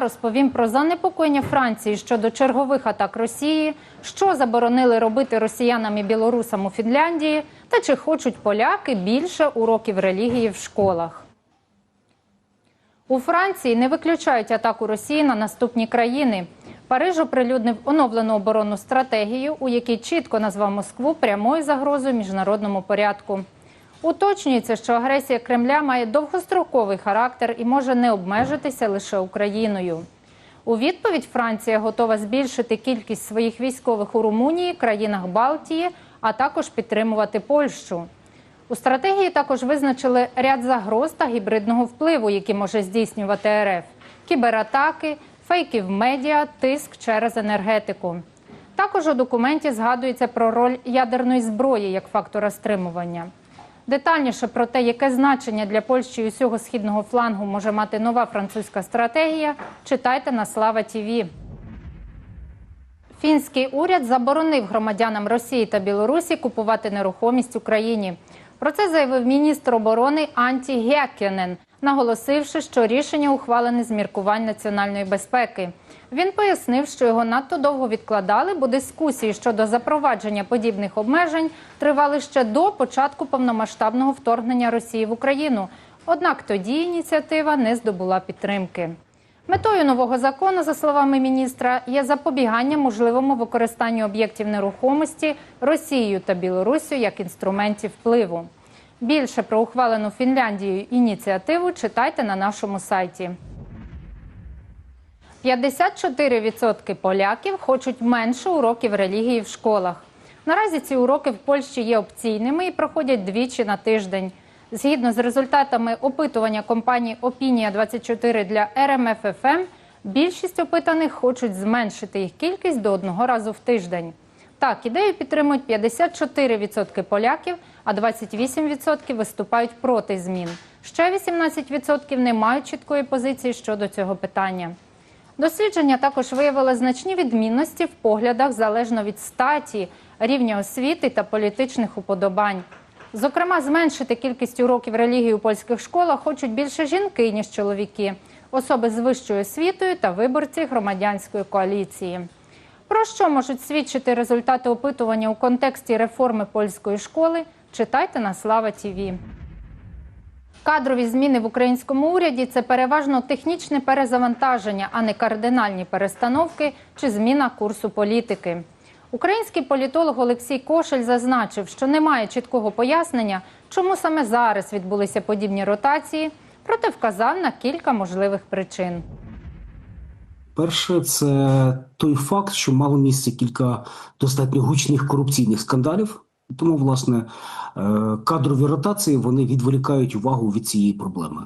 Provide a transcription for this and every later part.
Розповім про занепокоєння Франції щодо чергових атак Росії, що заборонили робити росіянам і білорусам у Фінляндії, та чи хочуть поляки більше уроків релігії в школах. У Франції не виключають атаку Росії на наступні країни. Париж оприлюднив оновлену оборонну стратегію, у якій чітко назвав Москву прямою загрозою міжнародному порядку. Уточнюється, що агресія Кремля має довгостроковий характер і може не обмежитися лише Україною. У відповідь Франція готова збільшити кількість своїх військових у Румунії, країнах Балтії, а також підтримувати Польщу. У стратегії також визначили ряд загроз та гібридного впливу, які може здійснювати РФ: кібератаки, фейки в медіа, тиск через енергетику. Також у документі згадується про роль ядерної зброї як фактора стримування. Детальніше про те, яке значення для Польщі і усього східного флангу може мати нова французька стратегія, читайте на Слава Тіві. Фінський уряд заборонив громадянам Росії та Білорусі купувати нерухомість Україні. Про це заявив міністр оборони Анті Геккенен, наголосивши, що рішення ухвалене з міркувань національної безпеки. Він пояснив, що його надто довго відкладали, бо дискусії щодо запровадження подібних обмежень тривали ще до початку повномасштабного вторгнення Росії в Україну. Однак тоді ініціатива не здобула підтримки. Метою нового закону, за словами міністра, є запобігання можливому використанню об'єктів нерухомості Росією та Білоруссю як інструментів впливу. Більше про ухвалену Фінляндією ініціативу читайте на нашому сайті. 54% поляків хочуть менше уроків релігії в школах. Наразі ці уроки в Польщі є опційними і проходять двічі на тиждень. Згідно з результатами опитування компанії Опінія 24 для РМФФМ, більшість опитаних хочуть зменшити їх кількість до одного разу в тиждень. Так, ідею підтримують 54% поляків, а 28% виступають проти змін. Ще 18% не мають чіткої позиції щодо цього питання. Дослідження також виявило значні відмінності в поглядах залежно від статі, рівня освіти та політичних уподобань. Зокрема, зменшити кількість уроків релігії у польських школах хочуть більше жінки, ніж чоловіки, особи з вищою освітою та виборці громадянської коаліції. Про що можуть свідчити результати опитування у контексті реформи польської школи? Читайте на Слава Тіві. Кадрові зміни в українському уряді це переважно технічне перезавантаження, а не кардинальні перестановки чи зміна курсу політики. Український політолог Олексій Кошель зазначив, що немає чіткого пояснення, чому саме зараз відбулися подібні ротації, проте вказав на кілька можливих причин. Перше, це той факт, що мало місце кілька достатньо гучних корупційних скандалів. Тому, власне, е, кадрові ротації вони відволікають увагу від цієї проблеми.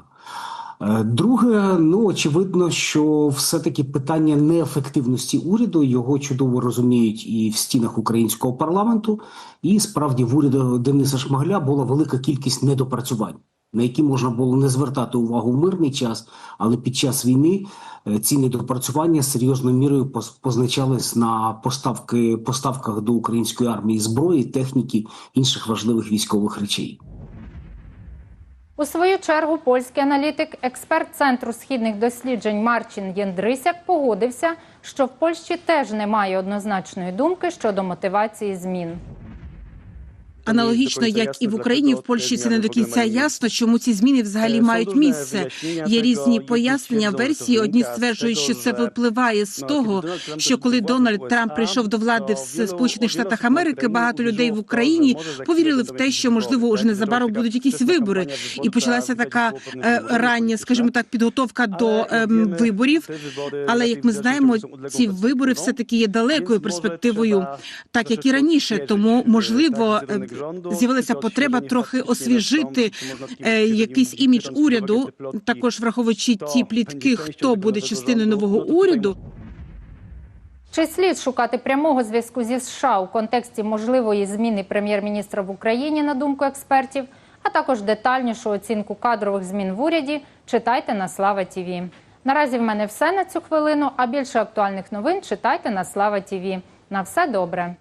Е, Друге, ну очевидно, що все-таки питання неефективності уряду його чудово розуміють і в стінах українського парламенту, і справді в уряду Дениса Шмагля була велика кількість недопрацювань, на які можна було не звертати увагу в мирний час, але під час війни е, ці недопрацювання серйозною мірою поз- позначались на поставки поставках до української армії зброї, техніки інших важливих військових речей. У свою чергу польський аналітик, експерт Центру східних досліджень Марчин Єндрисяк погодився, що в Польщі теж немає однозначної думки щодо мотивації змін. Аналогічно, як і в Україні, в Польщі це не до кінця ясно, чому ці зміни взагалі мають місце. Є різні пояснення, версії. Одні стверджують, що це випливає з того, що коли Дональд Трамп прийшов до влади в Сполучених Штатах Америки, багато людей в Україні повірили в те, що можливо уже незабаром будуть якісь вибори, і почалася така е, рання, скажімо так, підготовка до ем, виборів. Але як ми знаємо, ці вибори все таки є далекою перспективою, так як і раніше. Тому можливо е, з'явилася потреба трохи освіжити е, якийсь імідж уряду, також враховуючи ті плітки, хто буде частиною нового уряду. Чи слід шукати прямого зв'язку зі США у контексті можливої зміни прем'єр-міністра в Україні, на думку експертів, а також детальнішу оцінку кадрових змін в уряді, читайте на Слава Тіві. Наразі в мене все на цю хвилину. А більше актуальних новин читайте на Слава Тіві. На все добре.